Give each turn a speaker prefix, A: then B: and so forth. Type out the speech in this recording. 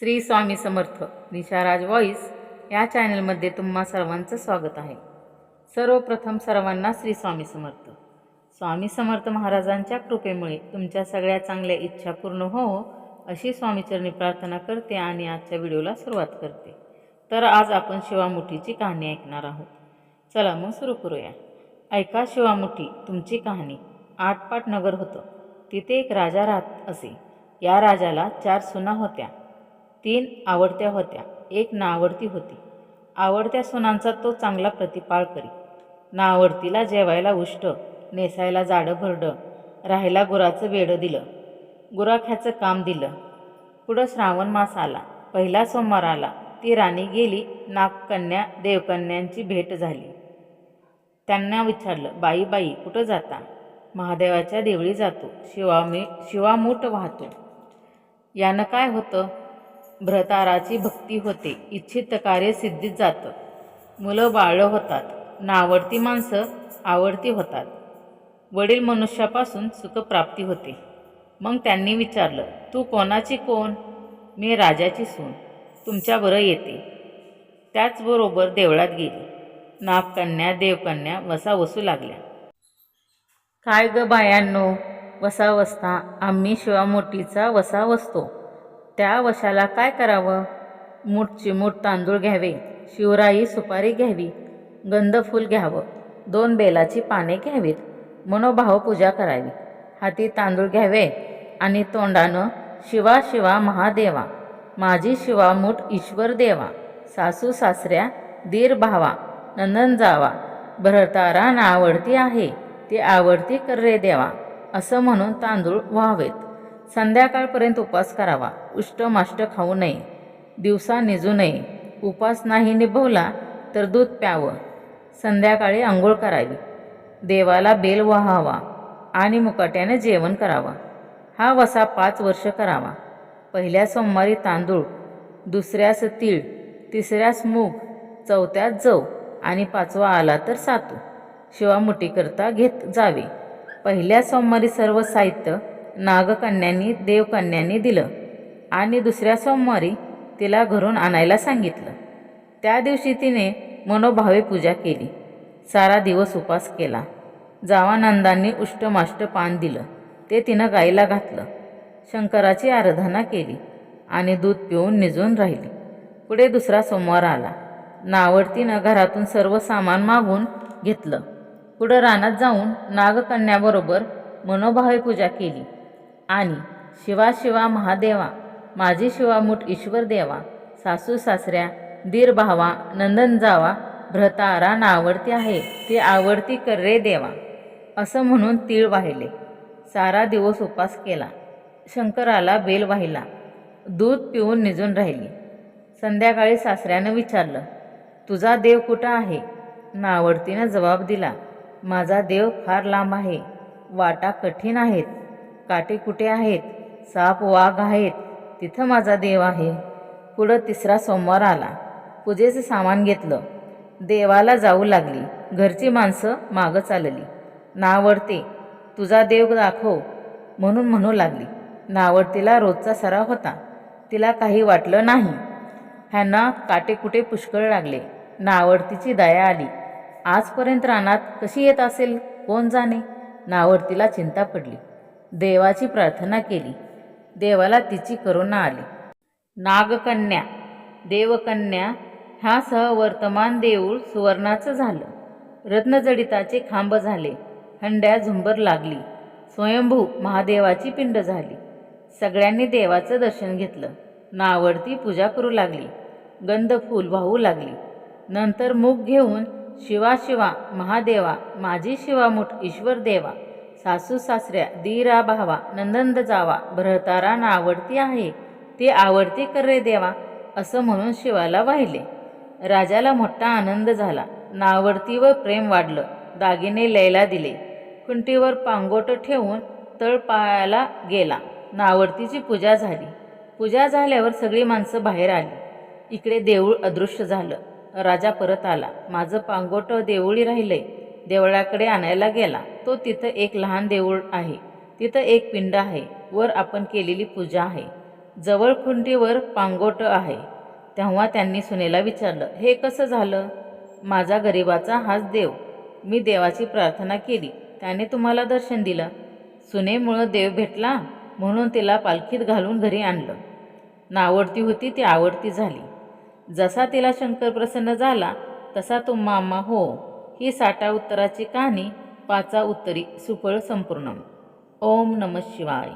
A: Shri Swami Samarth निशाराज voice या चॅनलमध्ये तुम्हा सर्वांचं स्वागत आहे. सर्वप्रथम सर्वांना श्री स्वामी समर्थ. स्वामी समर्थ महाराजांच्या कृपेमुळे तुमच्या सगळ्या चांगल्या इच्छा पूर्ण हो अशी स्वामीचरणी प्रार्थना करते आणि आजच्या व्हिडिओला सुरुवात करते. तर आज आपण शिवामुठीची कहाणी ऐकणार आहोत. चला मग सुरू करूया. ऐका शिवामुठी तुमची कहाणी. आटपाट नगर होतं. तिथे एक राजा राहत असे. या राजाला चार सुना होत्या. तीन आवडत्या होत्या. एक नावडती होती. आवडत्या सुनांचा तो चांगला प्रतिपाळ करी. नावडतीला जेवायला उष्ट नेसायला जाडं भरडं राहायला गुराचं वेडं दिलं. गुराख्याचं काम दिलं. पुढं श्रावण मास आला. पहिला सोमवार आला. ती राणी गेली. नागकन्या देवकन्यांची भेट झाली. त्यांना विचारलं बाई बाई कुठं जाता? महादेवाच्या देवळी जातो. शिवामी शिवामूठ वाहतो. यानं काय होतं? भ्रताराची भक्ती होते. इच्छित कार्य सिद्धीत जातं. मुलं बाळं होतात. नावडती माणसं आवडती होतात. वडील मनुष्यापासून सुखप्राप्ती होते. मग त्यांनी विचारलं तू कोणाची कोण? मी राजाची सून. तुमच्याबरं येते. त्याचबरोबर देवळात गेली. नागकन्या देवकन्या वसा वसू लागल्या. काय ग बायांनो? वसा वसता आम्ही शिवामोठीचा वसा वसतो त्या वशाला काय करावं? मूठची मूठ तांदूळ घ्यावे शिवराई सुपारी घ्यावी गंधफूल घ्यावं दोन बेलाची पाने घ्यावीत मनोभाव पूजा करावी. हाती तांदूळ घ्यावे आणि तोंडानं शिवा शिवा महादेवा माझी शिवा मूठ ईश्वर देवा सासू सासऱ्या दीर भावा नंदन जावा भरतारा आवडती आहे ती आवडती कर रे देवा असं म्हणून तांदूळ व्हावेत. संध्याकाळपर्यंत उपास करावा. उष्टमाष्ट खाऊ नये. दिवसा निजू नये. उपास नाही निभवला तर दूध प्यावं. संध्याकाळी आंघोळ करावी. देवाला बेल वाहावा आणि मुकाट्याने जेवण करावा. हा वसा पाच वर्ष करावा. पहिल्या सोमवारी तांदूळ दुसऱ्यास तीळ तिसऱ्यास मूग चौथ्यास जव आणि पाचवा आला तर सातू. शिवामुठीकरता घेत जावे. पहिल्या सोमवारी सर्व साहित्य नागकन्यांनी देवकन्यांनी दिलं आणि दुसऱ्या सोमवारी तिला घरून आणायला सांगितलं. त्या दिवशी तिने मनोभावे पूजा केली. सारा दिवस उपास केला. जावानंदांनी उष्टमाष्ट पान दिलं. ते तिनं गाईला घातलं. शंकराची आराधना केली आणि दूध पिऊन निजून राहिली. पुढे दुसरा सोमवार आला. नावडतीनं घरातून सर्व सामान मागून घेतलं. पुढं रानात जाऊन नागकन्याबरोबर मनोभावे पूजा केली. आणि शिवा शिवा महादेवा माझी शिवामूठ ईश्वर देवा सासू सासऱ्या दीर भावा नंदन जावा भ्रतारा नावडती आहे ती आवडती कर रे देवा. असं म्हणून तीळ वाहिले. सारा दिवस उपास केला. शंकराला बेल वाहिला. दूध पिऊन निजून राहिली. संध्याकाळी सासऱ्यानं विचारलं तुझा देव कुठं आहे? नावडतीनं जबाब दिला माझा देव फार लांब आहे. वाटा कठीण आहेत. काटे कुठे आहेत? साप वाघ आहेत. तिथं माझा देव आहे. पुढं तिसरा सोमवार आला. पूजेचं सामान घेतलं. देवाला जाऊ लागली. घरची माणसं मागं चालली. नावडते तुझा देव दाखव. म्हणून म्हणू लागली. नावडतीला रोजचा सराव होता. तिला काही वाटलं नाही. ह्यांना काटेकुटे पुष्कळ लागले. नावडतीची दया आली. आजपर्यंत रानात कशी येत असेल? कोण जाणे? नावडतीला चिंता पडली. देवाची प्रार्थना केली. देवाला तिची करुणा आली. नागकन्या देवकन्या ह्यासह वर्तमान देऊळ सुवर्णाचं झालं. रत्नजडिताचे खांब झाले. हंड्या झुंबर लागली. स्वयंभू महादेवाची पिंड झाली. सगळ्यांनी देवाचं दर्शन घेतलं. नावडती पूजा करू लागली. गंध फूल वाहू लागली. नंतर मूग घेऊन शिवा शिवा महादेवा माझी शिवामुठ ईश्वर देवा सासू सासऱ्या दीरा भावा नंदंद जावा भरतारा नावडती आहे ते आवडती कर रे देवा असं म्हणून शिवाला वाहिले. राजाला मोठा आनंद झाला. नावडतीवर प्रेम वाढलं. दागिने लयला दिले. खुंटीवर पांगोट ठेवून तळपायाला गेला. नावडतीची पूजा झाली. पूजा झाल्यावर सगळी माणसं बाहेर आली. इकडे देऊळ अदृश्य झालं. राजा परत आला. माझं पांगोट देऊळी राहिलंय. देवळाकडे आणायला गेला. तो तिथं एक लहान देऊळ आहे. तिथं एक पिंड आहे. वर आपण केलेली पूजा आहे. जवळ खुंटीवर पांगोट आहे. तेव्हा त्यांनी सुनेला विचारलं हे कसं झालं? माझा गरिबाचा हाच देव. मी देवाची प्रार्थना केली. त्याने तुम्हाला दर्शन दिलं. सुनेमुळं देव भेटला म्हणून तिला पालखीत घालून घरी आणलं. नावडती होती ती आवडती झाली. जसा तिला शंकर प्रसन्न झाला तसा तो मामा हो ही साठा उत्तराची कहाणी पाचा उत्तरी सुफळ संपूर्ण ओम नम शिवाय.